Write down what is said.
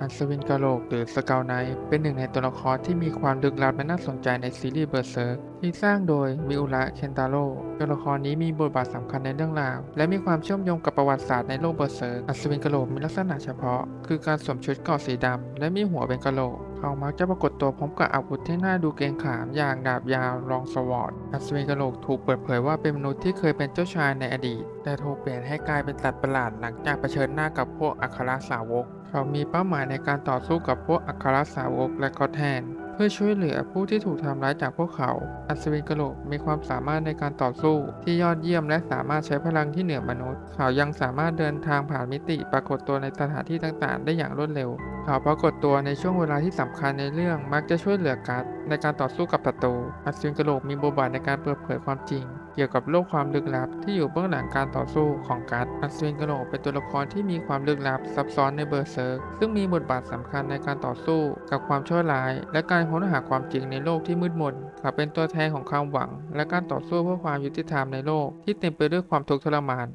อัศวินกะโหลกหรือสเกลไนท์เป็นหนึ่งในตัวละครที่มีความลึกลับและน่าสนใจในซีรีส์เบอร์เซิร์กที่สร้างโดยมิอุระเคนตาโร่ตัวละครนี้มีบทบาทสำคัญในเรื่องราว และมีความเชื่อมโยงกับประวัติศาสตร์ในโลกเบอร์เซิร์กอัศวินกะโหลกมีลักษณะเฉพาะ คือการสวมชุดเกราะสีดำและมีหัวเป็นกะโหลกเขามักจะปรากฏตัวพร้อมกับอาวุธที่น่าดูเกรงขามอย่างดาบยาวลองสวอร์ดอัศวินกะโหลกถูกเปิดเผยว่าเป็นมนุษย์ที่เคยเป็นเจ้าชายในอดีต แต่ถูกเปลี่ยนให้กลายเป็นสัตว์ประหลาดหลังจากเผชิญหน้ากับพวกอัครสาวก เขามีเป้าหมายในการต่อสู้กับพวกอัครสาวกและก็แทน เพื่อช่วยเหลือผู้ที่ถูกทำร้ายจากพวกเขา อัศวินกะโหลกมีความสามารถในการต่อสู้ที่ยอดเยี่ยมและสามารถใช้พลังที่เหนือมนุษย์ เขายังสามารถเดินทางผ่านมิติปรากฏตัวในสถานที่ต่างๆ ได้อย่างรวดเร็ว เขาปรากฏตัวในช่วงเวลาที่สำคัญในเรื่องมักจะช่วยเหลือกัสในการต่อสู้กับศัตรูอัศวินกะโหลกมีบทบาทในการเปิดเผยความจริง เกี่ยวกับโลกความลึกลับ ที่อยู่เบื้องหลังการต่อสู้ของกัตอัศวินกะโหลกเป็นตัวละครที่มีความลึกลับซับซ้อนในเบอร์เซิร์กซึ่งมีบทบาทสำคัญในการต่อสู้กับความชั่วร้าย และการค้นหาความจริงในโลกที่มืดมนเขาเป็นตัวแทนของความหวัง และการต่อสู้เพื่อความยุติธรรมในโลกที่เต็มไปด้วยความทุกข์ทรมาน